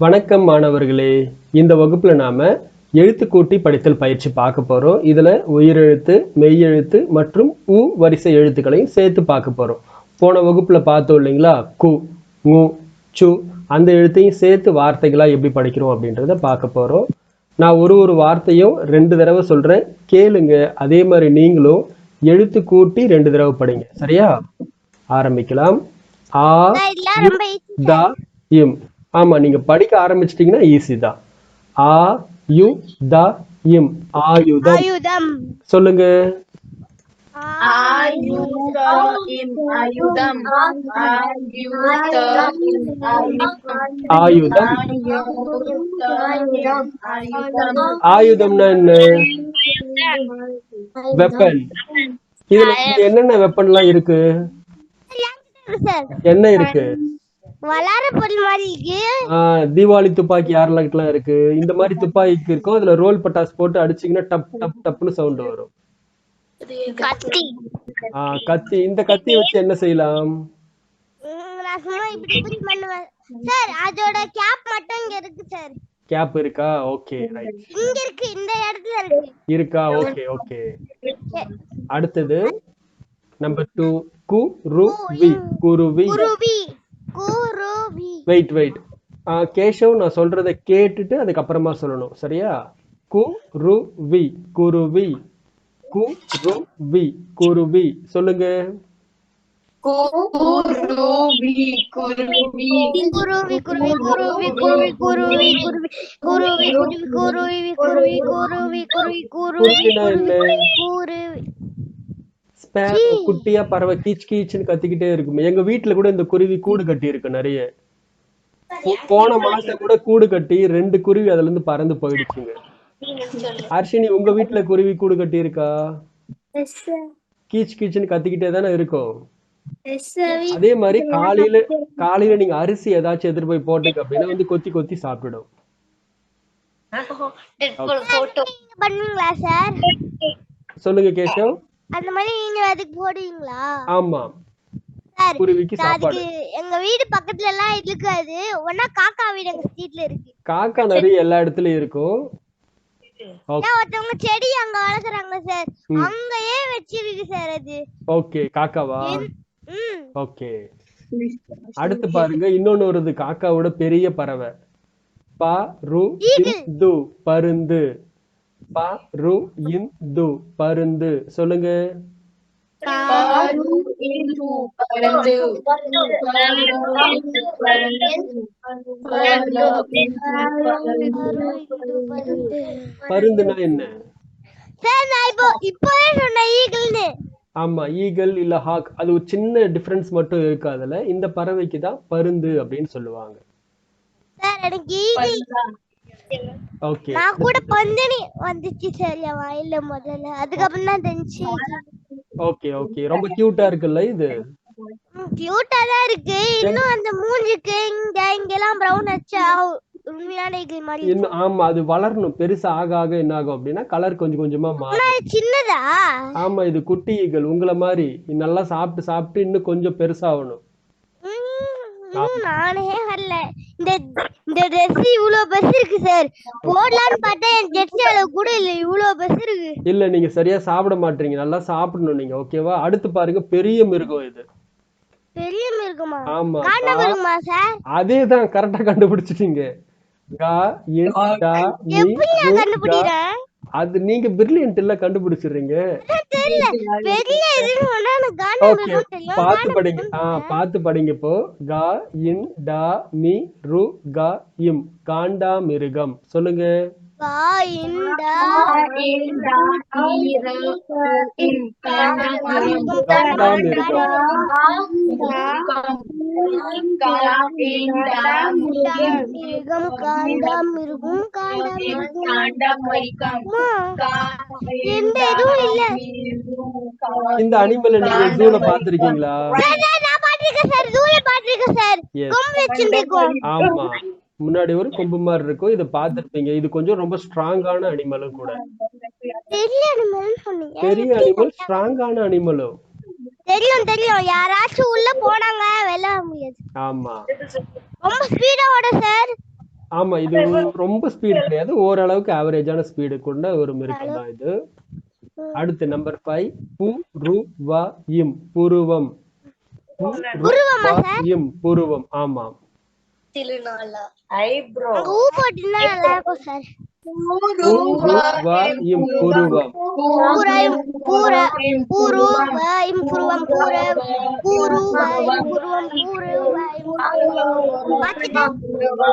வணக்கம் மாணவர்களே. இந்த வகுப்புல நாம எழுத்து கூட்டி படித்தல் பயிற்சி பார்க்க போறோம். இதுல உயிரெழுத்து மெய்யெழுத்து மற்றும் உ வரிசை எழுத்துக்களையும் சேர்த்து பார்க்க போறோம். போன வகுப்புல பார்த்தோம் இல்லைங்களா? கு மு சு அந்த எழுத்தையும் சேர்த்து வார்த்தைகளா எப்படி படிக்கிறோம் அப்படின்றத பார்க்க போறோம். நான் ஒரு ஒரு வார்த்தையும் ரெண்டு தடவை சொல்றேன். கேளுங்க. அதே மாதிரி நீங்களும் எழுத்து கூட்டி ரெண்டு தடவை படிங்க. சரியா? ஆரம்பிக்கலாம். ஆ. தா இம். ஆமா நீங்க படிக்க ஆரம்பிச்சிட்டீங்கன்னா ஈஸி தான். ஆ யு த இம். ஆயுதம். ஆயுதம். சொல்லுங்க. ஆயுதம் ஆயுதம் ஆயுதம் ஆயுதம். ஆயுதம் ஆயுதம். ஆயுதம்னா என்ன? வெப்பன் இதுல இது என்னென்ன வெப்பன்லாம் இருக்கு? சார் என்ன இருக்கு? வளார பொருள் மாதிரி இருக்கு. ஆஹ் தீபாவளி துப்பாக்கி யாரெல்லாம் இருக்கு? இந்த மாதிரி துப்பாக்கிக்கு இருக்கும். அதுல ரோல் பட்டாஸ் போட்டு அடிச்சீங்கன்னா டப் டப் டப்னு சவுண்ட் வரும். கத்தி. கத்தி. இந்த கத்தி வச்சு என்ன செய்யலாம்? சார் அதோட கேப் மட்டும் இங்க இருக்கு சார் கேப் இருக்கா? ஓகே ரைட் இங்க இருக்கு. இந்த இடத்துல இருக்கு. இருக்கா? ஓகே ஓகே அடுத்தது நம்பர் டூ கு ரு வி குருவி. குருவி. குருவி. வெயிட் வெயிட் கேஷவ் நான் சொல்றத கேட்டுட்டு அதுக்கப்புறமா சொல்லணும் சரியா கு ரு வி குருவி கு ரு வி குருவி சொல்லுங்க குருவி குருவி குருவி குருவி குருவி குருவி குருவி குருவி குருவி குருவி குருவி குருவி குருவி குருவி என்ன குருவி ஸ்பேரோ குட்டியா பறவை கீச் கீச்சுன்னு கத்திக்கிட்டே இருக்கும். எங்க வீட்டுல கூட இந்த குருவி கூடு கட்டி இருக்கு நிறைய. போன மாசம் கூட கூடு கட்டி ரெண்டு குருவி அதுல இருந்து பறந்து போயிடுச்சுங்க. அர்ஷினி உங்க வீட்டுல குருவி கூடு கட்டி இருக்கா? கீச் கீச்சுன்னு கத்திக்கிட்டே தானே இருக்கும். அதே மாதிரி காலையில காலையில நீங்க அரிசி ஏதாச்சும் எடுத்துட்டு போய் போட்டீங்க அப்படின்னா வந்து கொத்தி கொத்தி சாப்பிடும். நீங்க பண்ணுவீங்களா சார் சொல்லுங்க கேஷவ் அந்த மாதிரி நீங்க அதுக்கு போடுவீங்களா? ஆமா. குருவிக்கு சாப்பாடு. எங்க வீடு பக்கத்துல எல்லாம் இருக்காது. ஒன்னா காக்கா வீடு எங்க ஸ்ட்ரீட்ல இருக்கு. காக்கா நிறைய எல்லா இடத்துலயும் இருக்கும். ஒருத்தவங்க செடி அங்க வளர்க்குறாங்க சார். அங்கேயே வச்சிருக்கு சார் அது. ஓகே. காக்காவா? ஓகே. அடுத்து பாருங்க. இன்னொன்னு வருது. காக்காவோட பெரிய பறவை. ப ரு இந்து பருந்து. ப ரு இந்து பருந்து. சொல்லுங்க. பருந்து. பருந்துனா என்ன? ஆமா ஈகிள் இல்ல ஹாக். அது ஒரு சின்ன டிஃபரன்ஸ் மட்டும் இருக்கு அதுல. இந்த பறவைக்கு தான் பருந்து அப்படின்னு சொல்லுவாங்க. ஓகே நான் கூட பந்தினி வந்துச்சு சார் என் வாயில முதல்ல. அதுக்கப்புறம் தான் தெரிஞ்சு. ஓகே ஓகே ரொம்ப கியூட்டா இருக்குல்ல இது? கியூட்டா தான் இருக்கு. இன்னும் அந்த மூஞ்சுக்கு இங்க இங்கெல்லாம் பிரவுன் அடிச்சா உண்மையான ஈகிள் மாதிரி. இன்னும் ஆமா அது வளரணும். பெருசா ஆக ஆக என்ன ஆகும் அப்படின்னா கலர் கொஞ்சம் கொஞ்சமா மாறும். சின்னதா? ஆமா இது குட்டி ஈக்கள் உங்களை மாதிரி. நல்லா சாப்பிட்டு சாப்பிட்டு இன்னும் கொஞ்சம் பெருசாகணும். நானே வரல. இந்த இந்த ட்ரெஸ் இவ்வளவு பஸ் இருக்கு சார் போடலான்னு பார்த்தா என் ஜெர்சி அளவு கூட இல்ல இவ்வளவு பஸ் இருக்கு. இல்ல நீங்க சரியா சாப்பிட மாட்டீங்க. நல்லா சாப்பிடணும் நீங்க ஓகேவா அடுத்து பாருங்க பெரிய மிருகம் இது. பெரிய மிருகமா? ஆமா காண்ட மிருகமா சார் அதே தான் கரெக்டா கண்டுபிடிச்சிட்டீங்க. கா ரு, கா. கண்டுபிடிக்கிறேன்? அது நீங்க பிரில்லியன்ட் இல்ல கண்டுபிடிச்சிடுறீங்க. ஓகே பாத்து படிங்க. ஆ பாத்து படிங்க இப்போ. கா இன் டா மி ரு கா இம். காண்டா மிருகம் சொல்லுங்க. மிருகம் எந்த இதுவும் இல்ல இந்த அனிமலை நீங்க ஜூல பாத்திருக்கீங்களா நான் பாத்திருக்கேன் சார் தூர பாத்திருக்கேன் சார். Yes. கொம்பு வச்சிருக்கோம் ஆமா. முன்னாடி ஒரு கொம்பு மாதிரி இருக்கும். இதை பார்த்திருப்பீங்க. இது கொஞ்சம் ரொம்ப ஸ்ட்ராங்கான அனிமலும் கூட. பெரிய அனிமல் ஸ்ட்ராங்கான அனிமலும் தெரியும் தெரியும். யாராச்சும் உள்ள போனாங்க வர முடியாது. ஆமா. ரொம்ப ஸ்பீடா ஓட சார் ஆமா இது ரொம்ப ஸ்பீடு கிடையாது. ஓரளவுக்கு ஆவரேஜான ஸ்பீடு கொண்ட ஒரு மிருகம் தான் இது. அடுத்து நம்பர் ஃபைவ் பு ரு வ இம் புருவம் புருவம். ஆமாம் ஐப்ரோ ஊ போட்டுனா நல்லா இருக்கும் சார் புருவம் பூர புருவம் பூர. புருவம் புருவம்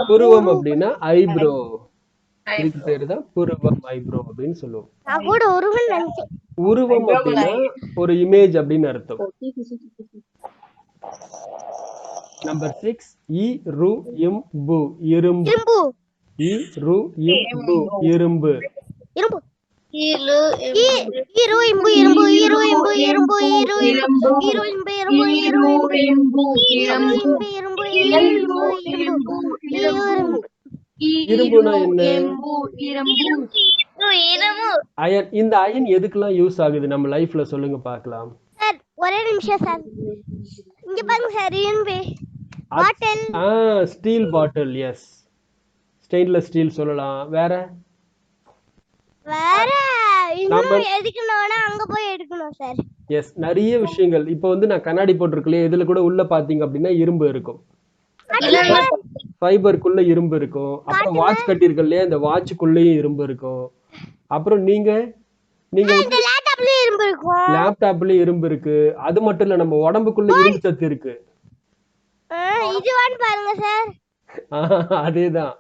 புருவம் அப்படின்னா ஐப்ரோ இதுக்கு பேரு தான் புருவம் ஐப்ரோ அப்படின்னு சொல்லுவோம். உருவம் அப்படின்னா ஒரு இமேஜ் அப்படின்னு அர்த்தம். நம்பர் சிக்ஸ் இ ரு இம் பு இரும்பு இரும்பு இ ரு இம் பு இரும்பு இரும்பு இரு இம்பு இரும்பு இரு இம்பு இரும்பு இரு இம்பு இரு இம்பு இரும்பு இரு இம்பு எம்பு இரு இம்பு இரும்பு இரு இம்பு இரும்பு இரு இரும்பு இரும்புனா என்ன எம்பு இரும்பு அயன் இந்த அயன் எதுக்கெல்லாம் யூஸ் ஆகுது நம்ம லைஃப்ல சொல்லுங்க பார்க்கலாம் சார் ஒரே நிமிஷம் சார் இங்க பாருங்க சார் இரும்பு பாட்டில் ஆ steel bottle yes stainless steel சொல்லலாம். வேற? வேற? இன்னும் எதுக்குன்னா அங்க போய் எடுக்கணும் சார் எஸ் நிறைய விஷயங்கள். இப்போ வந்து நான் கண்ணாடி போட்டிருக்கலையே இதுல கூட உள்ள பாத்தீங்க அப்படின்னா இரும்பு இருக்கும். ஃபைபருக்குள்ள இரும்பு இருக்கும். அப்புறம் வாட்ச் கட்டியிருக்க இல்லையா இந்த வாட்சுக்குள்ளேயும் இரும்பு இருக்கும். அப்புறம் நீங்க? நீங்க லேப்டாப்லயும் இரும்பு இருக்கு. அது மட்டும் இல்ல நம்ம உடம்புக்குள்ள இரும்பு சத்து இருக்கு. இதுவான்னு பாருங்க சார் அதேதான்.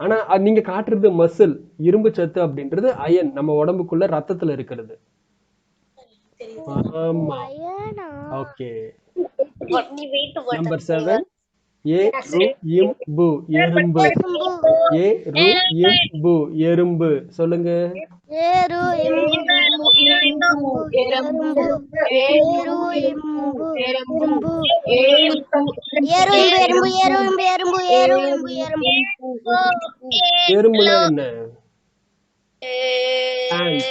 ஆனா அது நீங்க காட்டுறது மசில் இரும்பு சத்து அப்படின்றது அயன். நம்ம உடம்புக்குள்ள ரத்தத்துல இருக்கிறது. ஆமா. அயனா? ஓகே. நம்பர் செவன் ஏ ரு இம் பு எறும்பு. ஏ ரு இம் பு எறும்பு. சொல்லுங்க. ஏறு எறும்பு எறும்பு எறும்பு ஏறு எறும்பு எறும்பு ஏறு எறும்பு எறும்பு எறும்பு ஏறு எறும்பு எறும்பு எறும்புனா என்ன? Ant.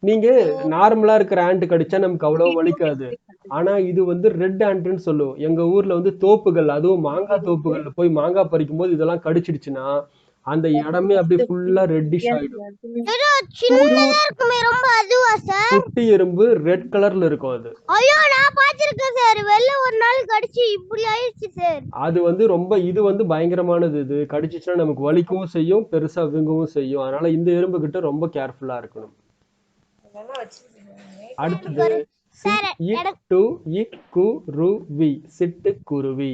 நீங்க நார்மலா இருக்கிற ஆண்ட் கடிச்சா நமக்கு அவ்வளவு வலிக்காது. ஆனா இது வந்து ரெட் ஆண்ட்னு சொல்லுவோம். எங்க ஊர்ல வந்து தோப்புகள் அதுவும் மாங்காய் தோப்புகள்ல போய் மாங்காய் பறிக்கும் போது இதெல்லாம் கடிச்சிடுச்சுன்னா அந்த இடமே அப்படியே ஃபுல்லா ரெட்டிஷ் ஆயிடும். ஏதோ சின்னதா இருக்குமே ரொம்ப அதுவா சார் குட்டி எறும்பு ரெட் கலர்ல இருக்கும் அது. ஐயோ நான் பாத்திருக்கேன் சார் வெளில ஒரு நாள் கடிச்சு இப்படி ஆயிடுச்சு சார் அது வந்து ரொம்ப இது வந்து பயங்கரமானது இது. கடிச்சிச்சுன்னா நமக்கு வலிக்கவும் செய்யும் பெருசா விங்கவும் செய்யும். அதனால இந்த எறும்பு கிட்ட ரொம்ப கேர்ஃபுல்லா இருக்கணும். அடுத்தது சார் இ டு இ கு ரு வி சிட்டுக்குருவி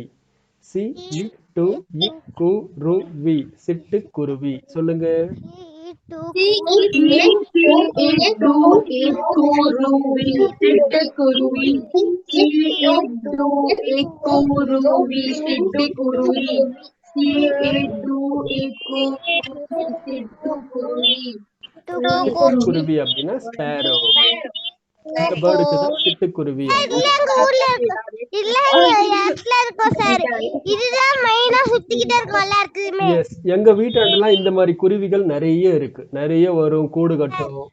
சி இ டு இ கு ரு வி சிட்டுக்குருவி சொல்லுங்க. சிட்டுக்குருவி அப்படின்னா ஸ்பேரோ இந்த சிட்டுக்குருவி இல்ல எங்க எஸ் வீட்டாண்டெல்லாம் இந்த மாதிரி குருவிகள் நிறைய இருக்கு. நிறைய வரும் கூடு கட்டும்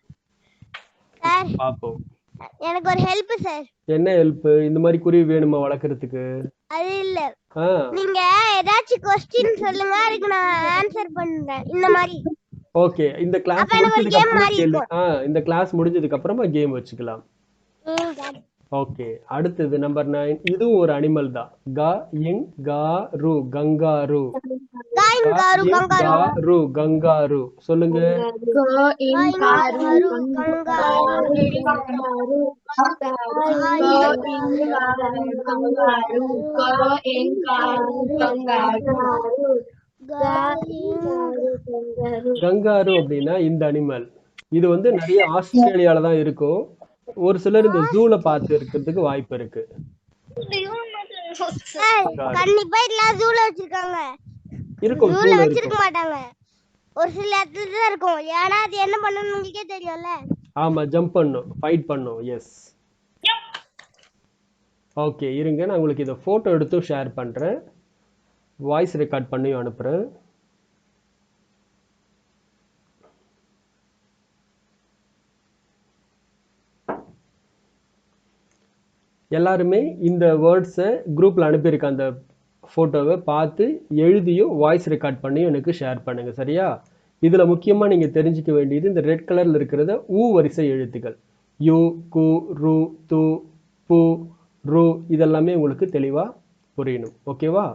சார் பார்ப்போம். எனக்கு ஒரு ஹெல்ப் சார். என்ன ஹெல்ப் இந்த மாதிரி குருவி வேணுமா வளர்க்கறதுக்கு? அது இல்ல. நீங்க ஏதாச்சும் கொஸ்டின் சொல்லுங்க அதுக்கு நான் ஆன்சர் பண்றேன். இந்த மாதிரி. ஓகே இந்த கிளாஸ் முடிஞ்சதுக்கு அப்புறமா மாதிரி கேளு. ஆ இந்த கிளாஸ் முடிஞ்சதுக்கு அப்புறமா கேம் வச்சுக்கலாம். ஓகே அடுத்தது நம்பர் நைன் இதுவும் ஒரு அனிமல் தான். கா இங் கா ரு கங்காரு ரு கங்காரு சொல்லுங்க. Kangaroo kangaroo. அப்படின்னா இந்த அனிமல் இது வந்து நிறைய ஆஸ்திரேலியால தான் இருக்கும். ஒரு சிலர் இந்த ஜூல பார்த்து இருக்கிறதுக்கு வாய்ப்பு இருக்கு. சார் கண்டிப்பா இதெல்லாம் ஜூல வச்சிருக்காங்க. இருக்கும் ஜூல வச்சிருக்க மாட்டாங்க. ஒரு சில இடத்துல தான் இருக்கும். ஏன்னா அது என்ன பண்ணணும்னு உங்களுக்கே தெரியும்ல. ஆமா ஜம்ப் பண்ணும் ஃபைட் பண்ணும் எஸ் ஓகே இருங்க நான் உங்களுக்கு இதை ஃபோட்டோ எடுத்தும் ஷேர் பண்ணுறேன் வாய்ஸ் ரெக்கார்ட் பண்ணியும் அனுப்புகிறேன் எல்லாருமே இந்த வேர்ட்ஸை குரூப்பில் அனுப்பியிருக்க அந்த ஃபோட்டோவை பார்த்து எழுதியும் வாய்ஸ் ரெக்கார்ட் பண்ணியும் எனக்கு ஷேர் பண்ணுங்கள் சரியா? இதில் முக்கியமாக நீங்கள் தெரிஞ்சுக்க வேண்டியது இந்த ரெட் கலரில் இருக்கிறத ஊ வரிசை எழுத்துக்கள். யு கு ரு து பு ரு இதெல்லாமே உங்களுக்கு தெளிவாக புரியணும். ஓகேவா